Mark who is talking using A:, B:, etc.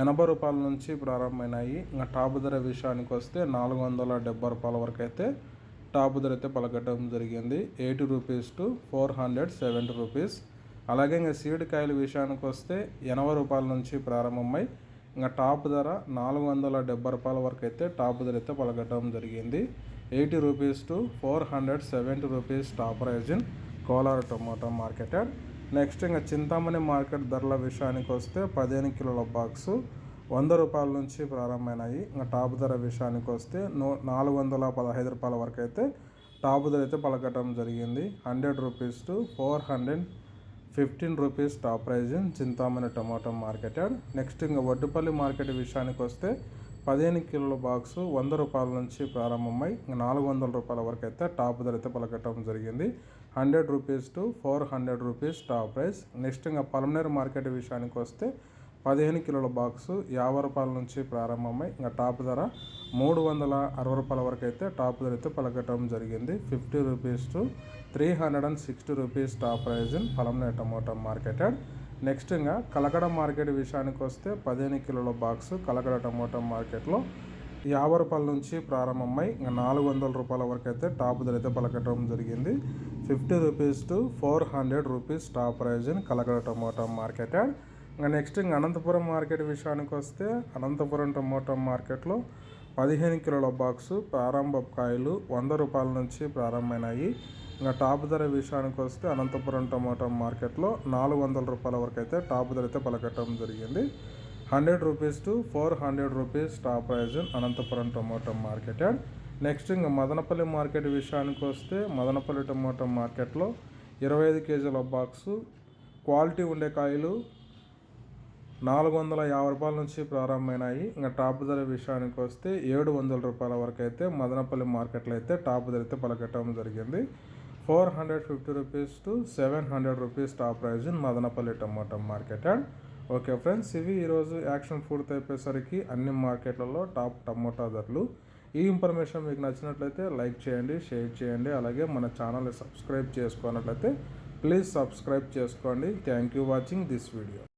A: ఎనభై రూపాయల నుంచి ప్రారంభమైనాయి. ఇంకా టాప్ ధర విషయానికి వస్తే నాలుగు వందల డెబ్బై రూపాయల వరకు అయితే టాప్ ధర అయితే పలకటం జరిగింది. Eighty rupees to four hundred seventy rupees. అలాగే ఇంకా సీడ్ కాయల విషయానికి వస్తే ఎనభై రూపాయల నుంచి ప్రారంభమై ఇంకా టాప్ ధర నాలుగు వందల డెబ్బై రూపాయల వరకు అయితే టాప్ ధర అయితే పలకటం జరిగింది. Eighty rupees to four hundred seventy rupees top price in Kolar tomato marketed. Next ఇంకా చింతామణి మార్కెట్ ధరల విషయానికి వస్తే పదిహేను కిలోల బాక్సు వంద రూపాయల నుంచి ప్రారంభమైనాయి. ఇంకా టాప్ ధర విషయానికి వస్తే నూ నాలుగు వందల పదహైదు రూపాయల వరకు అయితే టాప్ ధర అయితే పలకటం జరిగింది. Hundred rupees to four hundred fifteen rupees top price Chintamani tomato market. Next ఇంకా వడ్డుపల్లి మార్కెట్ విషయానికి వస్తే పదిహేను కిలోల బాక్సు వంద రూపాయల నుంచి ప్రారంభమై నాలుగు వందల రూపాయల వరకు అయితే టాప్ ధర అయితే పలకటం జరిగింది. Hundred rupees to four hundred rupees top price. Next ఇంకా పలమనేరు మార్కెట్ విషయానికి వస్తే పదిహేను కిలోల బాక్సు యాభై రూపాయల నుంచి ప్రారంభమై ఇంకా టాప్ ధర మూడు వందల అరవై రూపాయల వరకు అయితే టాప్ ధర అయితే పలకటం జరిగింది. Fifty rupees to three hundred and sixty rupees top price in Palamaner tomato marketed. Next ఇంకా కలకడ మార్కెట్ విషయానికి వస్తే పదిహేను కిలోల బాక్స్ కలకడ టమోటా మార్కెట్లో యాభై రూపాయల నుంచి ప్రారంభమై ఇంకా నాలుగు వందల రూపాయల వరకు అయితే టాప్ ధర అయితే పలకటం జరిగింది. Fifty rupees to four hundred rupees top price in Kalakada tomato market ఇంకా నెక్స్ట్ ఇంకా అనంతపురం మార్కెట్ విషయానికి వస్తే అనంతపురం టమోటా మార్కెట్లో పదిహేను కిలోల బాక్సు ప్రారంభ కాయలు వంద రూపాయల నుంచి ప్రారంభమైనాయి. ఇంకా టాప్ ధర విషయానికి వస్తే అనంతపురం టమాటా మార్కెట్లో నాలుగు వందల రూపాయల వరకు అయితే టాప్ ధర అయితే పలకటం జరిగింది. Hundred rupees to four hundred rupees top price Anantapuram tomato market. Next ఇంకా మదనపల్లి మార్కెట్ విషయానికి వస్తే మదనపల్లి టొమాటో మార్కెట్లో ఇరవై ఐదు కేజీల బాక్సు క్వాలిటీ ఉండే కాయలు నాలుగు వందల యాభై రూపాయల నుంచి ప్రారంభమైనాయి. ఇంకా టాప్ ధర విషయానికి వస్తే ఏడు వందల రూపాయల వరకు అయితే మదనపల్లి మార్కెట్లో అయితే టాప్ ధర అయితే పలకటం జరిగింది. Four hundred fifty rupees to seven hundred rupees top price in Madanapalle tomato market. And okay friends ఇవి ఈరోజు యాక్షన్ పూర్తయిపోయేసరికి అయిపోయేసరికి అన్ని మార్కెట్లలో టాప్ టమోటా ధరలు. ఈ ఇన్ఫర్మేషన్ మీకు నచ్చినట్లయితే లైక్ చేయండి షేర్ చేయండి అలాగే మన ఛానల్ని సబ్స్క్రైబ్ చేసుకున్నట్లయితే ప్లీజ్ సబ్స్క్రైబ్ చేసుకోండి. Thank you watching this video.